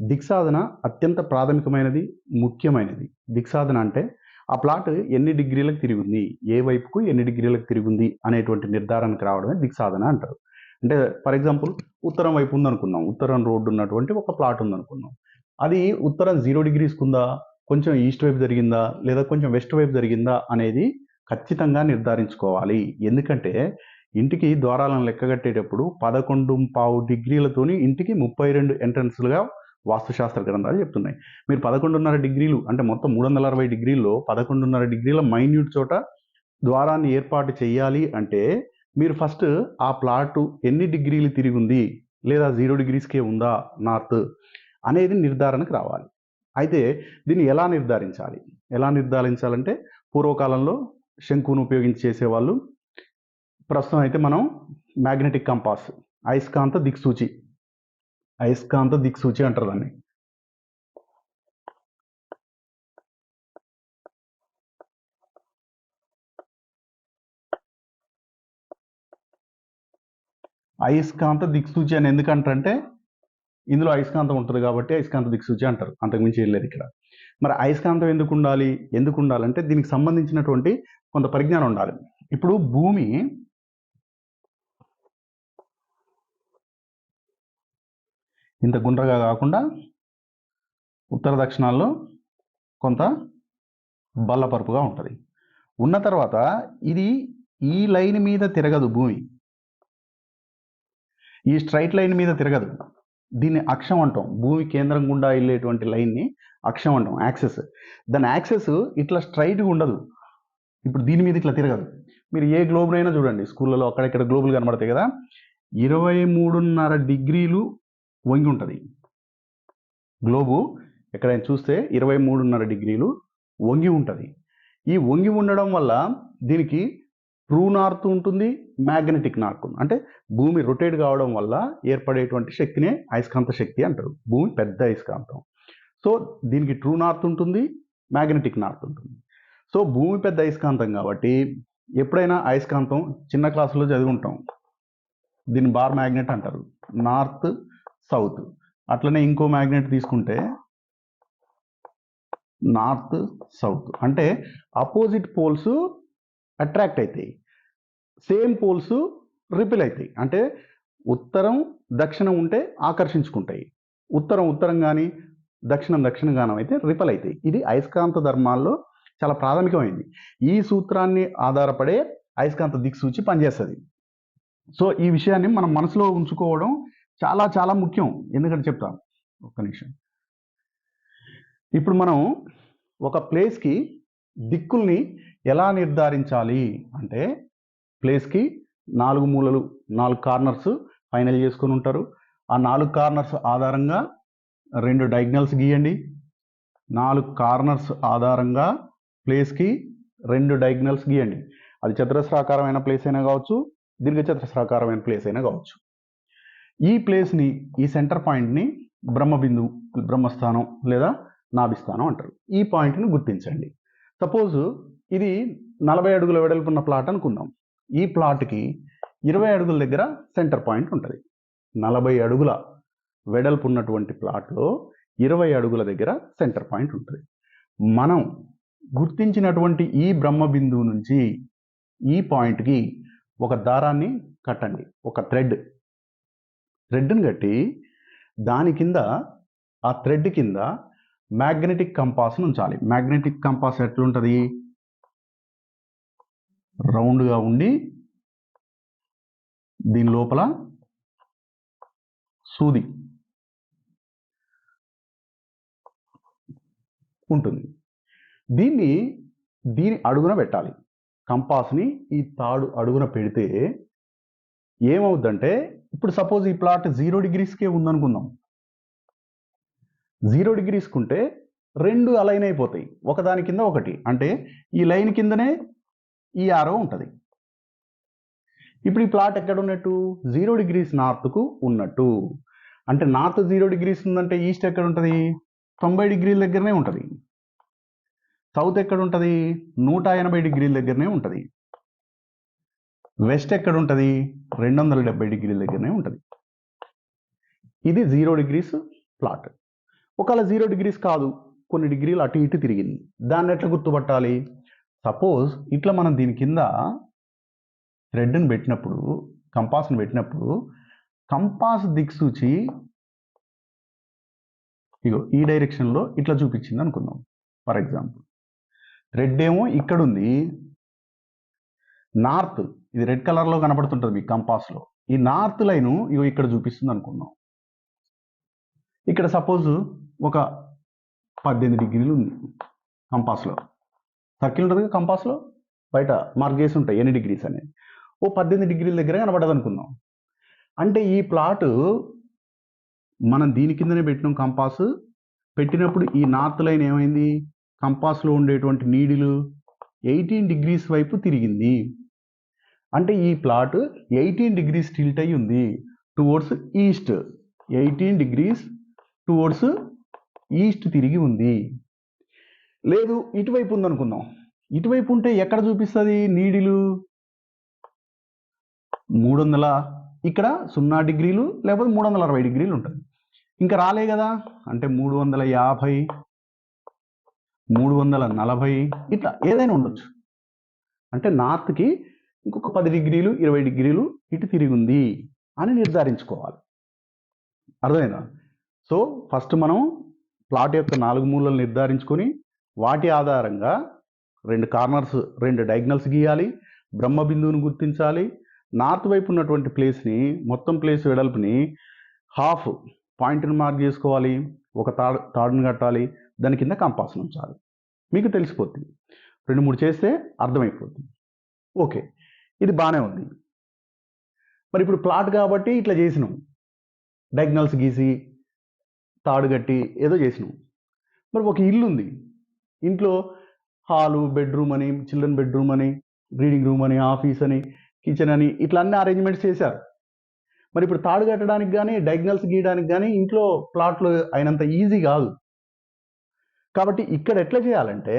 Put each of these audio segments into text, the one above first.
దిక్సాధన అత్యంత ప్రాథమికమైనది ముఖ్యమైనది. దిక్సాధన అంటే ఆ ప్లాట్ ఎన్ని డిగ్రీలకు తిరిగింది ఏ వైపుకు ఎన్ని డిగ్రీలకు తిరిగింది అనేటువంటి నిర్ధారణకు రావడమే దిక్సాధన అంటారు. అంటే ఫర్ ఎగ్జాంపుల్ ఉత్తరం వైపు ఉందనుకుందాం ఉత్తరం రోడ్డు ఉన్నటువంటి ఒక ప్లాట్ ఉందనుకుందాం. అది ఉత్తరం జీరో డిగ్రీస్కి ఉందా కొంచెం ఈస్ట్ వైపు జరిగిందా లేదా కొంచెం వెస్ట్ వైపు జరిగిందా అనేది ఖచ్చితంగా నిర్ధారించుకోవాలి. ఎందుకంటే ఇంటికి ద్వారాలను లెక్కగట్టేటప్పుడు పదకొండు పావు డిగ్రీలతోని ఇంటికి ముప్పై రెండు ఎంట్రన్స్లుగా వాస్తుశాస్త్ర గ్రంథాలు చెప్తున్నాయి. మీరు పదకొండున్నర డిగ్రీలు అంటే మొత్తం మూడు వందల అరవై డిగ్రీల్లో పదకొండున్నర డిగ్రీల మైన్యూట్ చోట ద్వారాన్ని ఏర్పాటు చేయాలి అంటే మీరు ఫస్ట్ ఆ ప్లాటు ఎన్ని డిగ్రీలు తిరిగి ఉంది లేదా జీరో డిగ్రీస్కే ఉందా నార్త్ అనేది నిర్ధారణకు రావాలి. అయితే దీన్ని ఎలా నిర్ధారించాలి? ఎలా నిర్ధారించాలంటే పూర్వకాలంలో శంకును ఉపయోగించి చేసేవాళ్ళు. ప్రస్తుతం అయితే మనం మ్యాగ్నెటిక్ కంపాస్ అయస్కాంత దిక్సూచి అయస్కాంత దిక్సూచి అంటారు దాన్ని. అయస్కాంత దిక్సూచి అని ఎందుకంటారంటే ఇందులో అయస్కాంతం ఉంటుంది కాబట్టి అయస్కాంత దిక్సూచి అంటారు. అంతకుమించి ఏం లేదు ఇక్కడ. మరి అయస్కాంతం ఎందుకు ఉండాలి? ఎందుకు ఉండాలంటే దీనికి సంబంధించినటువంటి కొంత పరిజ్ఞానం ఉండాలి. ఇప్పుడు భూమి ఇంత గుండ్రగా కాకుండా ఉత్తర దక్షిణాల్లో కొంత బల్లపరుపుగా ఉంటుంది. ఉన్న తర్వాత ఇది ఈ లైన్ మీద తిరగదు భూమి. ఈ స్ట్రైట్ లైన్ మీద తిరగదు. దీన్ని అక్షం అంటాం. భూమి కేంద్రం గుండా వెళ్ళేటువంటి లైన్ని అక్షం అంటాం. యాక్సెస్. దాని యాక్సెస్ ఇట్లా స్ట్రైట్గా ఉండదు. ఇప్పుడు దీని మీద ఇట్లా తిరగదు. మీరు ఏ గ్లోబ్నైనా చూడండి. స్కూళ్ళలో అక్కడెక్కడ గ్లోబులు కనబడతాయి కదా. ఇరవై మూడున్నర డిగ్రీలు వంగి ఉంటుంది. గ్లోబు ఎక్కడైనా చూస్తే ఇరవై మూడున్నర డిగ్రీలు వంగి ఉంటుంది. ఈ వంగి ఉండడం వల్ల దీనికి ట్రూ నార్త్ ఉంటుంది మ్యాగ్నెటిక్ నార్త్ అంటే భూమి రొటేట్ కావడం వల్ల ఏర్పడేటువంటి శక్తినే అయస్కాంత శక్తి అంటారు. భూమి పెద్ద అయస్కాంతం. సో దీనికి ట్రూ నార్త్ ఉంటుంది మ్యాగ్నెటిక్ నార్త్ ఉంటుంది. సో భూమి పెద్ద అయస్కాంతం కాబట్టి ఎప్పుడైనా అయస్కాంతం చిన్న క్లాసులో చదివి ఉంటాం. దీన్ని బార్ మ్యాగ్నెట్ అంటారు. North south. అట్లనే ఇంకో మ్యాగ్నెట్ తీసుకుంటే నార్త్ సౌత్. అంటే అపోజిట్ పోల్స్ అట్రాక్ట్ అవుతాయి సేమ్ పోల్స్ రిపిల్ అవుతాయి అంటే ఉత్తరం దక్షిణం ఉంటే ఆకర్షించుకుంటాయి. ఉత్తరం ఉత్తరం కానీ దక్షిణం దక్షిణం గానం అయితే రిపల్ అవుతాయి ఇది అయస్కాంత ధర్మాల్లో చాలా ప్రాథమికమైంది. ఈ సూత్రాన్ని ఆధారపడే అయస్కాంత దిక్సూచి పనిచేస్తుంది. సో ఈ విషయాన్ని మనం మనసులో ఉంచుకోవడం చాలా చాలా ముఖ్యం. ఎందుకంటే చెప్తాను ఒక్క నిమిషం. ఇప్పుడు మనం ఒక ప్లేస్కి దిక్కుల్ని ఎలా నిర్ధారించాలి అంటే ప్లేస్కి నాలుగు మూలలు నాలుగు కార్నర్స్ ఫైనల్ చేసుకొని ఉంటారు. ఆ నాలుగు కార్నర్స్ ఆధారంగా రెండు డైగ్నల్స్ గీయండి. నాలుగు కార్నర్స్ ఆధారంగా ప్లేస్కి రెండు డైగ్నల్స్ గీయండి. అది చతురస్రాకారమైన ప్లేస్ అయినా కావచ్చు దీర్ఘచతురస్రాకారమైన ప్లేస్ అయినా కావచ్చు. ఈ ప్లేస్ని ఈ సెంటర్ పాయింట్ని బ్రహ్మబిందు బ్రహ్మస్థానం లేదా నాభిస్థానం అంటారు. ఈ పాయింట్ని గుర్తించండి. సపోజ్ ఇది నలభై అడుగుల వెడల్పున్న ప్లాట్ అనుకుందాం. ఈ ప్లాట్కి ఇరవై అడుగుల దగ్గర సెంటర్ పాయింట్ ఉంటుంది. నలభై అడుగుల వెడల్పు ఉన్నటువంటి ప్లాట్లో ఇరవై అడుగుల దగ్గర సెంటర్ పాయింట్ ఉంటుంది. మనం గుర్తించినటువంటి ఈ బ్రహ్మ బిందువు నుంచి ఈ పాయింట్కి ఒక దారాన్ని కట్టండి. ఒక థ్రెడ్. థ్రెడ్ని కట్టి దాని కింద ఆ థ్రెడ్ కింద మ్యాగ్నెటిక్ కంపాస్ను ఉంచాలి. మ్యాగ్నెటిక్ కంపాస్ ఎట్లుంటుంది? రౌండ్గా ఉండి దీని లోపల సూది ఉంటుంది. దీన్ని దీని అడుగున పెట్టాలి. కంపాస్ని ఈ తాడు అడుగున పెడితే ఏమవుద్దంటే ఇప్పుడు సపోజ్ ఈ ప్లాట్ జీరో డిగ్రీస్కే ఉందనుకుందాం. జీరో డిగ్రీస్కి ఉంటే రెండు అలైన్ అయిపోతాయి. ఒకదాని కింద ఒకటి. అంటే ఈ లైన్ కిందనే ఈ ఆరో ఉంటుంది. ఇప్పుడు ఈ ప్లాట్ ఎక్కడ ఉన్నట్టు జీరో డిగ్రీస్ నార్త్కు ఉన్నట్టు. అంటే నార్త్ జీరో డిగ్రీస్ ఉందంటే ఈస్ట్ ఎక్కడ ఉంటుంది తొంభై డిగ్రీల దగ్గరనే ఉంటుంది. సౌత్ ఎక్కడ ఉంటుంది నూట ఎనభై డిగ్రీల దగ్గరనే ఉంటుంది. వెస్ట్ ఎక్కడ ఉంటుంది రెండు వందల డెబ్బై డిగ్రీల దగ్గరనే ఉంటుంది. ఇది జీరో డిగ్రీస్ ప్లాట్. ఒకవేళ జీరో డిగ్రీస్ కాదు కొన్ని డిగ్రీలు అటు ఇటు తిరిగింది. దాన్ని ఎట్లా గుర్తుపట్టాలి? సపోజ్ ఇట్లా మనం దీని కింద థ్రెడ్ని పెట్టినప్పుడు కంపాస్ని పెట్టినప్పుడు కంపాస్ దిక్సూచి ఇగో ఈ డైరెక్షన్లో ఇట్లా చూపించింది అనుకుందాం. For example. రెడ్ ఏమో ఇక్కడ ఉంది నార్త్ ఇది రెడ్ కలర్లో కనబడుతుంటుంది మీకు కంపాస్లో. ఈ నార్త్ లైను ఇగో ఇక్కడ చూపిస్తుంది అనుకుందాం ఇక్కడ సపోజ్ ఒక పద్దెనిమిది డిగ్రీలు ఉంది కంపాస్లో. సర్కిల్ ఉంటుంది కంపాస్లో? బయట మార్క్ చేసి ఉంటాయి ఎన్ని డిగ్రీస్ అనేది ఓ పద్దెనిమిది డిగ్రీల దగ్గర కనబడదు అనుకుందాం అంటే ఈ ప్లాట్ మనం దీని కిందనే పెట్టినాం కంపాస్. పెట్టినప్పుడు ఈ నార్త్ లైన్ ఏమైంది? కంపాస్లో ఉండేటువంటి నీడిలు ఎయిటీన్ డిగ్రీస్ వైపు తిరిగింది. అంటే ఈ ప్లాట్ ఎయిటీన్ డిగ్రీస్ టిల్ట్ అయి ఉంది towards east eighteen degrees towards east తిరిగి ఉంది. లేదు ఇటువైపు ఉందనుకుందాం. ఇటువైపు ఉంటే ఎక్కడ చూపిస్తుంది నీడిలు? మూడు వందల ఇక్కడ సున్నా డిగ్రీలు లేకపోతే మూడు వందల అరవై డిగ్రీలు ఉంటుంది. ఇంకా రాలే కదా? అంటే మూడు వందల యాభై మూడు వందల నలభై ఇట్లా ఏదైనా ఉండొచ్చు. అంటే నార్త్కి ఇంకొక పది డిగ్రీలు ఇరవై డిగ్రీలు ఇటు తిరిగి ఉంది అని నిర్ధారించుకోవాలి. అర్థమైందా? సో ఫస్ట్ మనం ప్లాట్ యొక్క నాలుగు మూలలు నిర్ధారించుకొని వాటి ఆధారంగా రెండు కార్నర్స్ రెండు డయాగ్నల్స్ గీయాలి బ్రహ్మ బిందువును గుర్తించాలి నార్త్ వైపు ఉన్నటువంటి ప్లేస్ని మొత్తం ప్లేస్ వెడల్పుని హాఫ్ పాయింట్ని మార్క్ చేసుకోవాలి ఒక తాడు తాడుని కట్టాలి దాని కింద కంపాస్ని ఉంచాలి. మీకు తెలిసిపోతుంది. రెండు మూడు చేస్తే అర్థమైపోతుంది. ఓకే. ఇది బాగానే ఉంది. మరి ఇప్పుడు ప్లాట్ కాబట్టి ఇట్లా చేసినాం. డయాగ్నల్స్ గీసి తాడు కట్టి ఏదో చేసినాం. మరి ఒక ఇల్లు ఉంది. ఇంట్లో హాలు బెడ్రూమ్ అని చిల్డ్రన్ బెడ్రూమ్ అని రీడింగ్ రూమ్ అని ఆఫీస్ అని కిచెన్ అని ఇట్లా అన్ని అరేంజ్మెంట్స్ చేశారు. మరి ఇప్పుడు తాడు కట్టడానికి కానీ డయాగ్నల్స్ గీయడానికి కానీ ఇంట్లో ప్లాట్లు అయినంత ఈజీ కాదు. కాబట్టి ఇక్కడ ఎట్లా చేయాలంటే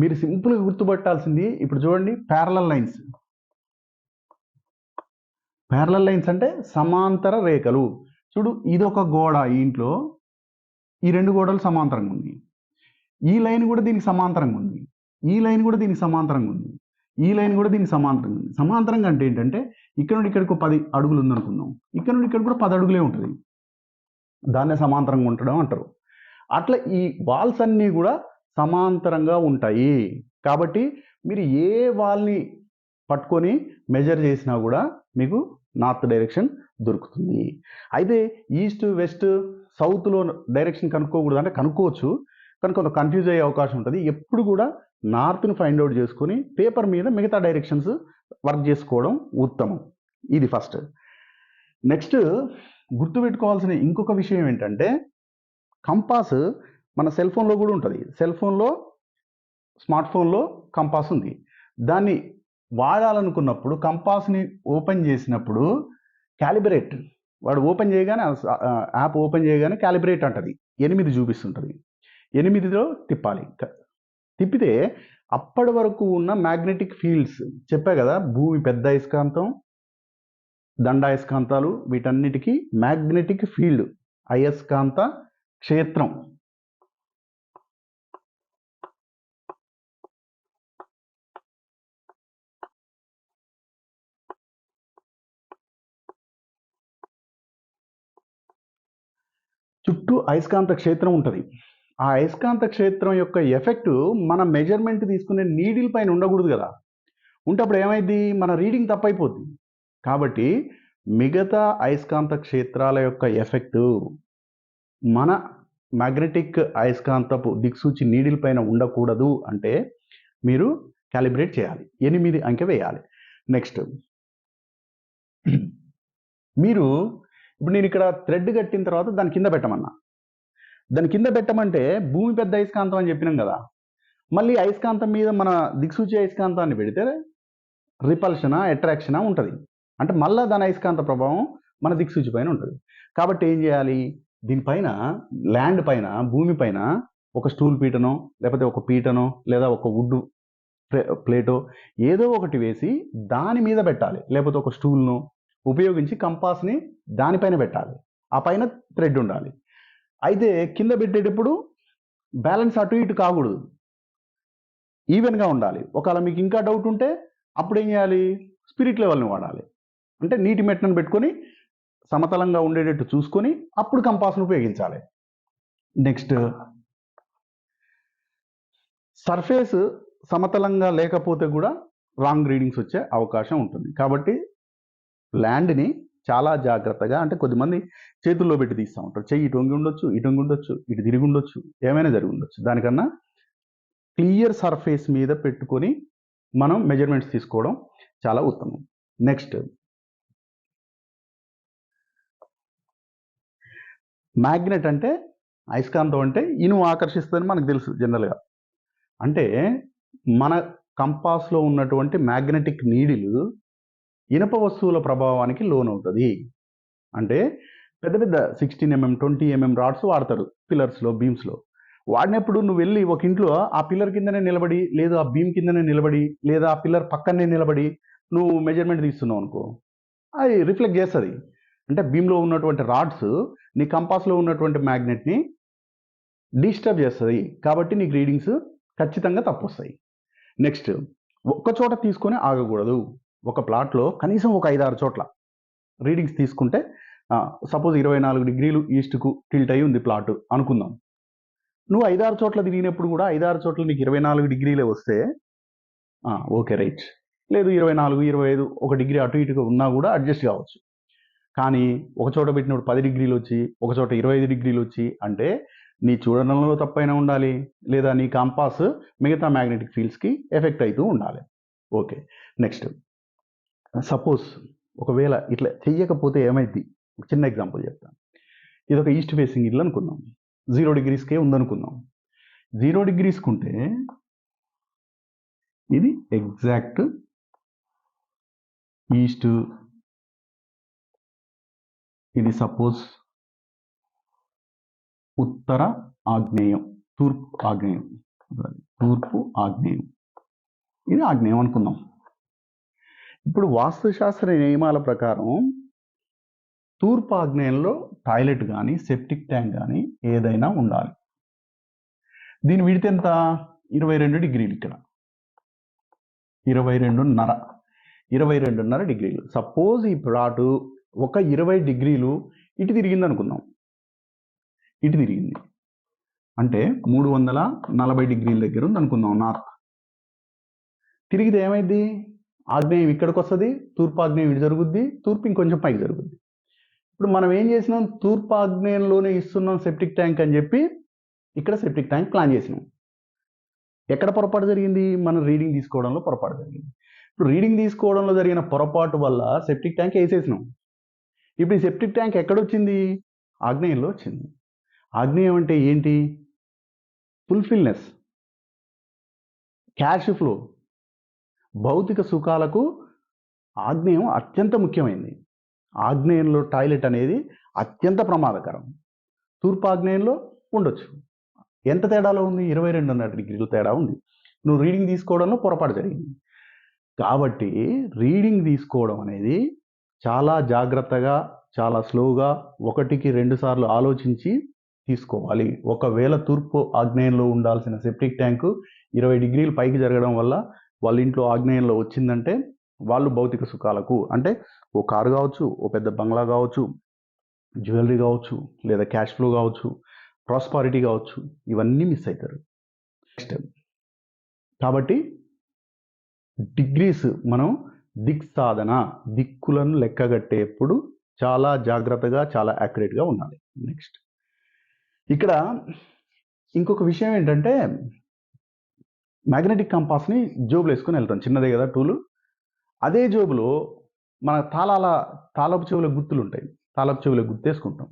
మీరు సింపుల్గా గుర్తుపట్టాల్సింది ఇప్పుడు చూడండి ప్యారలల్ లైన్స్ ప్యారలల్ లైన్స్ అంటే సమాంతర రేఖలు. చూడు ఇది ఒక గోడ ఈ ఇంట్లో. ఈ రెండు గోడలు సమాంతరంగా ఉంది ఈ లైన్ కూడా దీనికి సమాంతరంగా ఉంది. ఈ లైన్ కూడా దీనికి సమాంతరంగా ఉంది. ఈ లైన్ కూడా దీనికి సమాంతరంగా ఉంది. సమాంతరంగా అంటే ఏంటంటే ఇక్కడ నుండి ఇక్కడికి పది అడుగులు ఉందనుకుందాం. ఇక్కడ నుండి ఇక్కడ కూడా పది అడుగులే ఉంటుంది. దాన్నే సమాంతరంగా ఉండడం అంటారు. అట్లా ఈ వాల్స్ అన్నీ కూడా సమాంతరంగా ఉంటాయి. కాబట్టి మీరు ఏ వాల్ని పట్టుకొని మెజర్ చేసినా కూడా మీకు నార్త్ డైరెక్షన్ దొరుకుతుంది. అయితే ఈస్ట్ వెస్ట్ సౌత్లో డైరెక్షన్ కనుక్కోకూడదు అంటే కనుక్కోవచ్చు. కానీ కొంత కన్ఫ్యూజ్ అయ్యే అవకాశం ఉంటుంది. ఎప్పుడు కూడా నార్త్ని ఫైండ్ అవుట్ చేసుకొని పేపర్ మీద మిగతా డైరెక్షన్స్ వర్క్ చేసుకోవడం ఉత్తమం. ఇది ఫస్ట్ నెక్స్ట్ గుర్తుపెట్టుకోవాల్సిన ఇంకొక విషయం ఏంటంటే కంపాస్ మన సెల్ ఫోన్లో కూడా ఉంటుంది. సెల్ ఫోన్లో స్మార్ట్ ఫోన్లో కంపాస్ ఉంది. దాన్ని వాడాలనుకున్నప్పుడు కంపాస్ని ఓపెన్ చేసినప్పుడు క్యాలిబ్రేట్ వాడు ఓపెన్ చేయగానే యాప్ ఓపెన్ చేయగానే క్యాలిబ్రేట్ అంటది. ఎనిమిది చూపిస్తుంటుంది. ఎనిమిదిలో తిప్పాలి. తిప్పితే అప్పటి వరకు ఉన్న మ్యాగ్నెటిక్ ఫీల్డ్స్ చెప్పా కదా భూమి పెద్ద అయస్కాంతం దండాయస్కాంతాలు వీటన్నిటికీ మ్యాగ్నెటిక్ ఫీల్డ్ అయస్కాంత క్షేత్రం. చుట్టూ అయస్కాంత క్షేత్రం ఉంటుంది. ఆ అయస్కాంత క్షేత్రం యొక్క ఎఫెక్ట్ మన మెజర్మెంట్ తీసుకునే నీడిల్ పైన ఉండకూడదు కదా. ఉంటే అప్పుడు ఏమైంది మన రీడింగ్ తప్పైపోద్ది. కాబట్టి మిగతా అయస్కాంత క్షేత్రాల యొక్క ఎఫెక్ట్ మన మ్యాగ్నెటిక్ అయస్కాంతపు దిక్సూచి నీడిల్ పైన ఉండకూడదు అంటే మీరు క్యాలిబ్రేట్ చేయాలి. ఎనిమిది అంకె వేయాలి. నెక్స్ట్. మీరు ఇప్పుడు నేను ఇక్కడ థ్రెడ్ కట్టిన తర్వాత దాని కింద పెట్టమన్నా. దాని కింద పెట్టమంటే భూమి పెద్ద అయస్కాంతం అని చెప్పినాం కదా. మళ్ళీ అయస్కాంతం మీద మన దిక్సూచి అయస్కాంతాన్ని పెడితే రిపల్షనా అట్రాక్షనా ఉంటుంది. అంటే మళ్ళీ దాని అయస్కాంత ప్రభావం మన దిక్సూచి పైన ఉంటుంది. కాబట్టి ఏం చేయాలి? దీనిపైన ల్యాండ్ పైన భూమి పైన ఒక స్టూల్ పీటనో లేకపోతే ఒక పీటనో లేదా ఒక వుడ్ ప్లేటో ఏదో ఒకటి వేసి దాని మీద పెట్టాలి. లేకపోతే ఒక స్టూల్ను ఉపయోగించి కంపాస్ని దానిపైన పెట్టాలి. ఆ పైన థ్రెడ్ ఉండాలి. అయితే కింద పెట్టేటప్పుడు బ్యాలెన్స్ అటు ఇటు కాకూడదు. ఈవెన్గా ఉండాలి. ఒకవేళ మీకు ఇంకా డౌట్ ఉంటే అప్పుడు ఏం చేయాలి? స్పిరిట్ లెవెల్ని వాడాలి. అంటే నీటి మెట్టను పెట్టుకొని సమతలంగా ఉండేటట్టు చూసుకొని అప్పుడు కంపాస్ను ఉపయోగించాలి. నెక్స్ట్ సర్ఫేస్ సమతలంగా లేకపోతే కూడా రాంగ్ రీడింగ్స్ వచ్చే అవకాశం ఉంటుంది. కాబట్టి ల్యాండ్ని చాలా జాగ్రత్తగా అంటే కొద్దిమంది చేతుల్లో పెట్టి తీస్తూ ఉంటారు. చెయ్యి ఇటు వంగి ఉండొచ్చు ఇటు వంగి ఉండొచ్చు ఇటు తిరిగి ఉండొచ్చు ఏమైనా జరిగి ఉండొచ్చు. దానికన్నా క్లియర్ సర్ఫేస్ మీద పెట్టుకొని మనం మెజర్మెంట్స్ తీసుకోవడం చాలా ఉత్తమం. నెక్స్ట్. మ్యాగ్నెట్ అంటే అయస్కాంతం అంటే ఇనుము ఆకర్షిస్తుందని మనకు తెలుసు జనరల్గా. అంటే మన కంపాస్లో ఉన్నటువంటి మ్యాగ్నెటిక్ నీడిలు ఇనప వస్తువుల ప్రభావానికి లోనవుతుంది. అంటే పెద్ద పెద్ద sixteen mm twenty mm rods వాడతారు పిల్లర్స్లో బీమ్స్లో. వాడినప్పుడు నువ్వు వెళ్ళి ఒక ఇంట్లో ఆ పిల్లర్ కిందనే నిలబడి లేదా ఆ బీమ్ కిందనే నిలబడి లేదా ఆ పిల్లర్ పక్కనే నిలబడి నువ్వు మెజర్మెంట్ తీస్తున్నావు అనుకో అది రిఫ్లెక్ట్ చేస్తుంది. అంటే బీమ్లో ఉన్నటువంటి రాడ్స్ నీ కంపాస్లో ఉన్నటువంటి మ్యాగ్నెట్ని డిస్టర్బ్ చేస్తుంది. కాబట్టి నీకు రీడింగ్స్ ఖచ్చితంగా తప్పు వస్తాయి నెక్స్ట్ ఒక్క చోట తీసుకొని ఆగకూడదు. ఒక ప్లాట్లో కనీసం ఒక ఐదారు చోట్ల రీడింగ్స్ తీసుకుంటే సపోజ్ ఇరవై నాలుగు డిగ్రీలు ఈస్ట్కు టిల్ట్ అయి ఉంది ప్లాట్ అనుకుందాం. నువ్వు ఐదారు చోట్ల తిరిగినప్పుడు కూడా ఐదారు చోట్ల నీకు ఇరవై నాలుగు డిగ్రీలే వస్తే ఓకే రైట్ లేదు ఇరవై నాలుగు ఇరవై ఐదు ఒక డిగ్రీ అటు ఇటుగా ఉన్నా కూడా అడ్జస్ట్ కావచ్చు. కానీ ఒక చోట పెట్టినప్పుడు పది డిగ్రీలు వచ్చి ఒక చోట ఇరవై ఐదు డిగ్రీలు వచ్చి అంటే నీ చూడడంలో తప్పైనా ఉండాలి. లేదా నీ కంపాస్ మిగతా మ్యాగ్నెటిక్ ఫీల్డ్స్కి ఎఫెక్ట్ అవుతూ ఉండాలి. ఓకే నెక్స్ట్ సపోజ్ ఒకవేళ ఇట్లా చెయ్యకపోతే ఏమైంది ఒక చిన్న ఎగ్జాంపుల్ చెప్తాను ఇది ఒక ఈస్ట్ ఫేసింగ్ ఇల్లు అనుకుందాం. జీరో డిగ్రీస్కే ఉందనుకుందాం. జీరో డిగ్రీస్కి ఉంటే ఇది ఎగ్జాక్ట్ ఈస్ట్ ఇది సపోజ్ ఉత్తర ఆగ్నేయం తూర్పు ఆగ్నేయం. తూర్పు ఆగ్నేయం. ఇది ఆగ్నేయం అనుకుందాం. ఇప్పుడు వాస్తుశాస్త్ర నియమాల ప్రకారం తూర్పు ఆగ్నేయంలో టాయిలెట్ కానీ సెప్టిక్ ట్యాంక్ కానీ ఏదైనా ఉండాలి. దీని విడితే ఎంత? ఇరవై రెండు డిగ్రీలు ఇక్కడ. ఇరవై రెండున్నర. ఇరవై రెండున్నర డిగ్రీలు. సపోజ్ ఈ ప్లాటు ఒక ఇరవై డిగ్రీలు ఇటు తిరిగింది అనుకుందాం. ఇటు తిరిగింది. అంటే మూడు వందల నలభై డిగ్రీల దగ్గర ఉంది అనుకుందాం నార్త్. తిరిగితే ఏమైంది ఆగ్నేయం ఇక్కడికి వస్తుంది తూర్పు ఆగ్నేయం ఇటు జరుగుద్ది తూర్పు ఇంకొంచెం పైకి జరుగుద్ది. ఇప్పుడు మనం ఏం చేసినాం? తూర్పు ఆగ్నేయంలోనే ఇస్తున్నాం సెప్టిక్ ట్యాంక్ అని చెప్పి ఇక్కడ సెప్టిక్ ట్యాంక్ ప్లాన్ చేసినాం. ఎక్కడ పొరపాటు జరిగింది? మనం రీడింగ్ తీసుకోవడంలో పొరపాటు జరిగింది. ఇప్పుడు రీడింగ్ తీసుకోవడంలో జరిగిన పొరపాటు వల్ల సెప్టిక్ ట్యాంక్ వేసేసినాం. ఇప్పుడు ఈ సెప్టిక్ ట్యాంక్ ఎక్కడొచ్చింది? ఆగ్నేయంలో వచ్చింది. ఆగ్నేయం అంటే ఏంటి? ఫుల్ఫిల్నెస్. Cash flow. భౌతిక సుఖాలకు ఆగ్నేయం అత్యంత ముఖ్యమైనది ఆగ్నేయంలో టాయిలెట్ అనేది అత్యంత ప్రమాదకరం. తూర్పు ఆగ్నేయంలో ఉండొచ్చు. ఎంత తేడాలో ఉంది? ఇరవై రెండున్నర డిగ్రీల తేడా ఉంది. నువ్వు రీడింగ్ తీసుకోవడంలో పొరపాటు జరిగింది. కాబట్టి రీడింగ్ తీసుకోవడం అనేది చాలా జాగ్రత్తగా చాలా స్లోగా ఒకటికి రెండు సార్లు ఆలోచించి తీసుకోవాలి. ఒకవేళ తూర్పు ఆగ్నేయంలో ఉండాల్సిన సెప్టిక్ ట్యాంకు ఇరవై డిగ్రీలు పైకి జరగడం వల్ల వాళ్ళ ఇంట్లో ఆగ్నేయంలో వచ్చిందంటే వాళ్ళు భౌతిక సుఖాలకు అంటే ఓ కారు కావచ్చు ఓ పెద్ద బంగ్లా కావచ్చు జ్యువెలరీ కావచ్చు లేదా క్యాష్ ఫ్లో కావచ్చు ప్రాస్పారిటీ కావచ్చు ఇవన్నీ మిస్ అవుతారు నెక్స్ట్. కాబట్టి డిగ్రీస్ మనం దిక్ సాధన దిక్కులను లెక్కగట్టేప్పుడు చాలా జాగ్రత్తగా చాలా యాక్యురేట్గా ఉండాలి. నెక్స్ట్. ఇక్కడ ఇంకొక విషయం ఏంటంటే మ్యాగ్నెటిక్ కంపాస్ని జోబులు వేసుకొని వెళ్తాం. చిన్నదే కదా టూలు. అదే జోబులో మన తాళాల తాళపు చెవుల గుర్తులు ఉంటాయి. తాళపు చెవుల గుర్తు వేసుకుంటాం.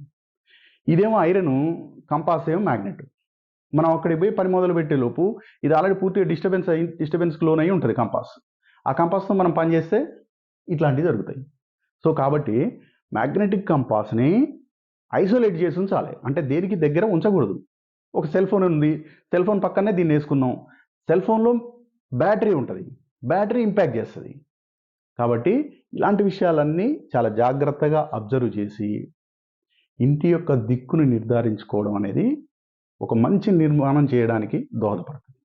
ఇదేమో ఐరన్ కంపాస్ ఏమో మ్యాగ్నెట్. మనం అక్కడికి పోయి పని మొదలు పెట్టేలోపు ఇది ఆల్రెడీ పూర్తిగా డిస్టర్బెన్స్ అయి డిస్టర్బెన్స్కి లోన్ అయి ఉంటుంది కంపాస్. ఆ కంపాస్తో మనం పని చేస్తే ఇట్లాంటివి జరుగుతాయి. సో కాబట్టి మ్యాగ్నెటిక్ కంపాస్ని ఐసోలేట్ చేసి ఉంచాలి. అంటే దేనికి దగ్గర ఉంచకూడదు. ఒక సెల్ ఫోన్ ఉంది. సెల్ ఫోన్ పక్కనే దీన్ని వేసుకున్నాం సెల్ ఫోన్లో బ్యాటరీ ఉంటుంది. బ్యాటరీ ఇంపాక్ట్ చేస్తుంది. కాబట్టి ఇలాంటి విషయాలన్నీ చాలా జాగ్రత్తగా అబ్జర్వ్ చేసి ఇంటి యొక్క దిక్కుని నిర్ధారించుకోవడం అనేది ఒక మంచి నిర్మాణం చేయడానికి దోహదపడుతుంది.